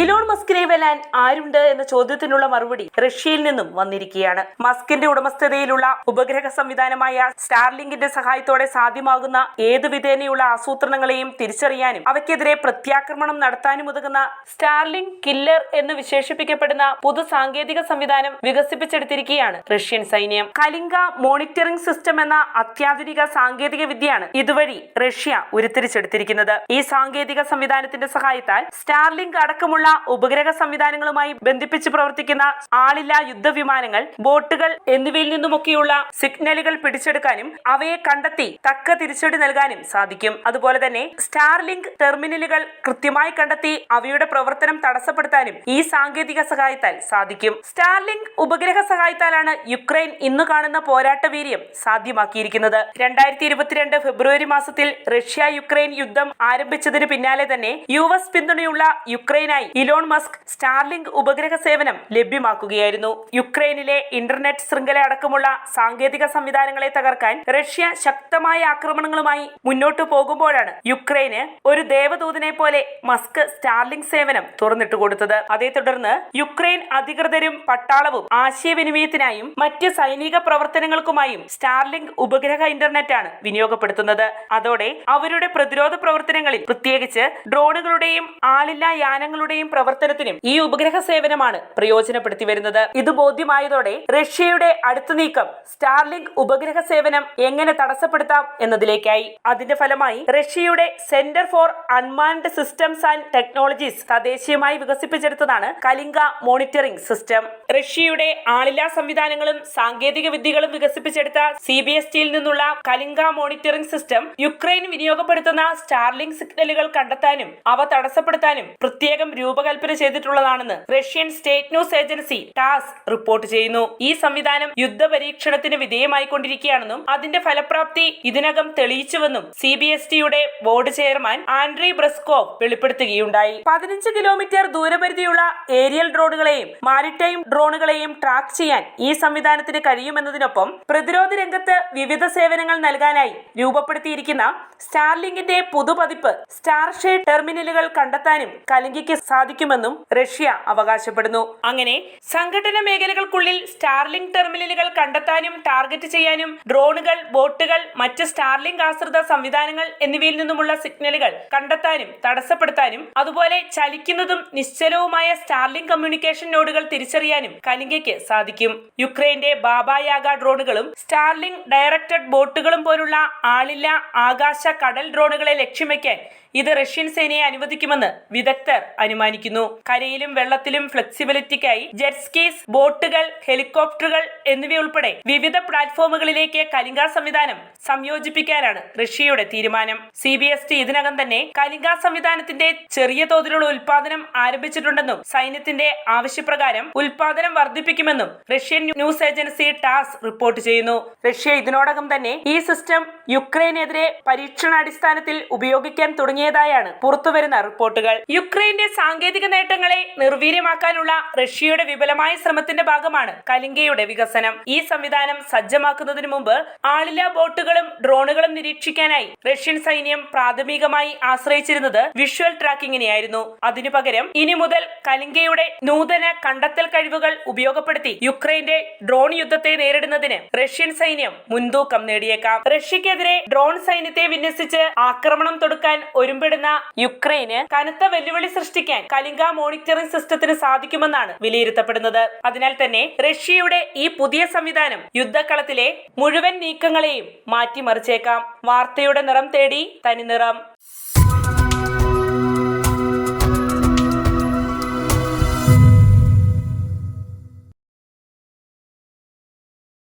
Elon മസ്കിനെ വെല്ലാൻ ആരുണ്ട് എന്ന ചോദ്യത്തിനുള്ള മറുപടി റഷ്യയിൽ നിന്നും വന്നിരിക്കുകയാണ്. മസ്കിന്റെ ഉടമസ്ഥതയിലുള്ള ഉപഗ്രഹ സംവിധാനമായ സ്റ്റാർലിങ്കിന്റെ സഹായത്തോടെ സാധ്യമാകുന്ന ഏതു വിധേനയുള്ള ആസൂത്രണങ്ങളെയും തിരിച്ചറിയാനും അവയ്ക്കെതിരെ പ്രത്യാക്രമണം നടത്താനും ഉതകുന്ന സ്റ്റാർലിംഗ് കില്ലർ എന്ന് വിശേഷിപ്പിക്കപ്പെടുന്ന പുതു സാങ്കേതിക സംവിധാനം വികസിപ്പിച്ചെടുത്തിരിക്കുകയാണ് റഷ്യൻ സൈന്യം. കലിംഗ മോണിറ്ററിംഗ് സിസ്റ്റം എന്ന അത്യാധുനിക സാങ്കേതിക വിദ്യയാണ് ഇതുവഴി റഷ്യ ഉരുത്തിരിച്ചെടുത്തിരിക്കുന്നത്. ഈ സാങ്കേതിക സംവിധാനത്തിന്റെ സഹായത്താൽ സ്റ്റാർലിങ്ക് അടക്കമുള്ള ഉപഗ്രഹ സംവിധാനങ്ങളുമായി ബന്ധിപ്പിച്ച് പ്രവർത്തിക്കുന്ന ആളില്ലാ യുദ്ധവിമാനങ്ങൾ ബോട്ടുകൾ എന്നിവയിൽ നിന്നുമൊക്കെയുള്ള സിഗ്നലുകൾ പിടിച്ചെടുക്കാനും അവയെ കണ്ടെത്തി തക്ക തിരിച്ചടി നൽകാനും സാധിക്കും. അതുപോലെ തന്നെ സ്റ്റാർലിങ്ക് ടെർമിനലുകൾ കൃത്യമായി കണ്ടെത്തി അവയുടെ പ്രവർത്തനം തടസ്സപ്പെടുത്താനും ഈ സാങ്കേതിക സഹായത്താൽ സാധിക്കും. സ്റ്റാർലിങ്ക് ഉപഗ്രഹ സഹായത്താലാണ് യുക്രൈൻ ഇന്ന് കാണുന്ന പോരാട്ട വീര്യം സാധ്യമാക്കിയിരിക്കുന്നത്. രണ്ടായിരത്തി ഇരുപത്തിരണ്ട് ഫെബ്രുവരി മാസത്തിൽ റഷ്യ യുക്രൈൻ യുദ്ധം ആരംഭിച്ചതിന് പിന്നാലെ തന്നെ യു എസ് പിന്തുണയുള്ള യുക്രൈനായി ഇലോൺ മസ്ക് സ്റ്റാർലിങ്ക് ഉപഗ്രഹ സേവനം ലഭ്യമാക്കുകയായിരുന്നു. യുക്രൈനിലെ ഇന്റർനെറ്റ് ശൃംഖല അടക്കമുള്ള സാങ്കേതിക സംവിധാനങ്ങളെ തകർക്കാൻ റഷ്യ ശക്തമായ ആക്രമണങ്ങളുമായി മുന്നോട്ടു പോകുമ്പോഴാണ് യുക്രൈന് ഒരു ദേവദൂതനെ പോലെ മസ്ക് സ്റ്റാർലിങ്ക് സേവനം തുറന്നിട്ട് കൊടുത്തത്. അതേ തുടർന്ന് യുക്രൈൻ അധികൃതരും പട്ടാളവും ആശയവിനിമയത്തിനായും മറ്റ് സൈനിക പ്രവർത്തനങ്ങൾക്കുമായും സ്റ്റാർലിങ്ക് ഉപഗ്രഹ ഇന്റർനെറ്റ് ആണ് വിനിയോഗപ്പെടുത്തുന്നത്. അതോടെ അവരുടെ പ്രതിരോധ പ്രവർത്തനങ്ങളിൽ പ്രത്യേകിച്ച് ഡ്രോണുകളുടെയും ആളില്ലാ യാനങ്ങളുടെയും പ്രവർത്തനത്തിനും ഈ ഉപഗ്രഹ സേവനമാണ് പ്രയോജനപ്പെടുത്തി വരുന്നത്. ഇത് ബോധ്യമായതോടെ റഷ്യയുടെ അടുത്ത നീക്കം സ്റ്റാർലിങ്ക് ഉപഗ്രഹ സേവനം എങ്ങനെ തടസ്സപ്പെടുത്താം എന്നതിലേക്കായി. അതിന്റെ ഫലമായി റഷ്യയുടെ centre for unmanned systems and technologies തദ്ദേശീയമായി വികസിപ്പിച്ചെടുത്തതാണ് കലിംഗ മോണിറ്ററിംഗ് സിസ്റ്റം. റഷ്യയുടെ ആളില്ലാ സംവിധാനങ്ങളും സാങ്കേതിക വിദ്യകളും വികസിപ്പിച്ചെടുത്ത സി ബി എസ് ടിയിൽ നിന്നുള്ള കലിംഗ മോണിറ്ററിംഗ് സിസ്റ്റം യുക്രൈൻ വിനിയോഗപ്പെടുത്തുന്ന സ്റ്റാർലിംഗ് സിഗ്നലുകൾ കണ്ടെത്താനും അവ തടസ്സപ്പെടുത്താനും പ്രത്യേകം രൂപകൽപ്പന ചെയ്തിട്ടുള്ളതാണെന്ന് Russian state news agency TASS report ചെയ്യുന്നു. ഈ സംവിധാനം യുദ്ധ പരീക്ഷണത്തിന് വിധേയമായിക്കൊണ്ടിരിക്കുകയാണെന്നും അതിന്റെ ഫലപ്രാപ്തി ഇതിനകം തെളിയിച്ചുവെന്നും സി ബി എസ് ടിയുടെ ബോർഡ് ചെയർമാൻ ആൻഡ്രി ബ്രസ്കോവ് വെളിപ്പെടുത്തുകയുണ്ടായി. പതിനഞ്ച് കിലോമീറ്റർ ദൂരപരിധിയുള്ള ഏരിയൽ ഡ്രോണുകളെയും മാരിടൈം ഡ്രോണുകളെയും ട്രാക്ക് ചെയ്യാൻ ഈ സംവിധാനത്തിന് കഴിയുമെന്നതിനൊപ്പം പ്രതിരോധ രംഗത്ത് വിവിധ സേവനങ്ങൾ നൽകാനായി രൂപപ്പെടുത്തിയിരിക്കുന്ന സ്റ്റാർലിങ്കിന്റെ പുതുപതിപ്പ് സ്റ്റാർഷെയ്ഡ് ടെർമിനലുകൾ കണ്ടെത്താനും കലിംഗയ്ക്ക് സാധിക്കുമെന്നും റഷ്യ അവകാശപ്പെടുന്നു. അങ്ങനെ സംഘടന മേഖലകൾക്കുള്ളിൽ സ്റ്റാർലിംഗ് ടെർമിനലുകൾ കണ്ടെത്താനും ടാർഗറ്റ് ചെയ്യാനും ഡ്രോണുകൾ ബോട്ടുകൾ മറ്റ് സ്റ്റാർലിംഗ് ആശ്രിത സംവിധാനങ്ങൾ എന്നിവയിൽ നിന്നുമുള്ള സിഗ്നലുകൾ കണ്ടെത്താനും തടസ്സപ്പെടുത്താനും അതുപോലെ ചലിക്കുന്നതും നിശ്ചലവുമായ സ്റ്റാർലിംഗ് കമ്മ്യൂണിക്കേഷൻ നോഡുകൾ തിരിച്ചറിയാനും കലിംഗയ്ക്ക് സാധിക്കും. യുക്രൈന്റെ ബാബായാഗ ഡ്രോണുകളും സ്റ്റാർലിംഗ് ഡയറക്റ്റഡ് ബോട്ടുകളും പോലുള്ള ആളില്ല ആകാശ കടൽ ഡ്രോണുകളെ ലക്ഷ്യം വയ്ക്കാൻ ഇത് റഷ്യൻ സേനയെ അനുവദിക്കുമെന്ന് വിദഗ്ധർ അനുമാനിക്കുന്നു കരയിലും വെള്ളത്തിലും ഫ്ലെക്സിബിലിറ്റിക്കായി ജെറ്റ്സ്കീസ് ബോട്ടുകൾ ഹെലികോപ്റ്ററുകൾ എന്നിവയുൾപ്പെടെ വിവിധ പ്ലാറ്റ്ഫോമുകളിലേക്ക് കലിംഗ സംവിധാനം സംയോജിപ്പിക്കാനാണ് റഷ്യയുടെ തീരുമാനം. സി ബി എസ് ടി ഇതിനകം തന്നെ കലിംഗ സംവിധാനത്തിന്റെ ചെറിയ തോതിലുള്ള ഉൽപാദനം ആരംഭിച്ചിട്ടുണ്ടെന്നും സൈന്യത്തിന്റെ ആവശ്യപ്രകാരം ഉൽപാദനം വർദ്ധിപ്പിക്കുമെന്നും Russian news agency TASS report ചെയ്യുന്നു. റഷ്യ ഇതിനോടകം തന്നെ ഈ സിസ്റ്റം യുക്രൈനെതിരെ പരീക്ഷണാടിസ്ഥാനത്തിൽ ഉപയോഗിക്കാൻ തുടങ്ങിയതായാണ് പുറത്തുവരുന്ന റിപ്പോർട്ടുകൾ. യുക്രൈന്റെ സാങ്കേതിക നേട്ടങ്ങളെ നിർവീര്യമാക്കാനുള്ള റഷ്യയുടെ വിപുലമായ ശ്രമത്തിന്റെ ഭാഗമാണ് കലിംഗയുടെ വികസനം. ഈ സംവിധാനം സജ്ജമാക്കുന്നതിന് മുമ്പ് ആളില ബോട്ടുകളും ഡ്രോണുകളും നിരീക്ഷിക്കാനായി റഷ്യൻ സൈന്യം പ്രാഥമികമായി ആശ്രയിച്ചിരുന്നത് വിഷ്വൽ ട്രാക്കിങ്ങിനെയായിരുന്നു. അതിനു പകരം ഇനി മുതൽ കലിംഗയുടെ നൂതന കണ്ടെത്തൽ കഴിവുകൾ ഉപയോഗപ്പെടുത്തി യുക്രൈന്റെ ഡ്രോൺ യുദ്ധത്തെ നേരിടുന്നതിന് റഷ്യൻ സൈന്യം മുൻതൂക്കം നേടിയേക്കാം. റഷ്യക്കെതിരെ ഡ്രോൺ സൈന്യത്തെ വിന്യസിച്ച് ആക്രമണം തൊടുക്കാൻ ഒരുമ്പെടുന്ന യുക്രൈന് കനത്ത വെല്ലുവിളി സൃഷ്ടിക്കാൻ കലിംഗ മോണിറ്ററിംഗ് സിസ്റ്റത്തിന് സാധിക്കുമെന്നാണ് വിലയിരുത്തപ്പെടുന്നത്. അതിനാൽ തന്നെ റഷ്യയുടെ ഈ പുതിയ സംവിധാനം യുദ്ധക്കളത്തിലെ മുഴുവൻ നീക്കങ്ങളെയും മാറ്റിമറിച്ചേക്കാം. വാർത്തയുടെ നിറം തേടി തനി നിറം.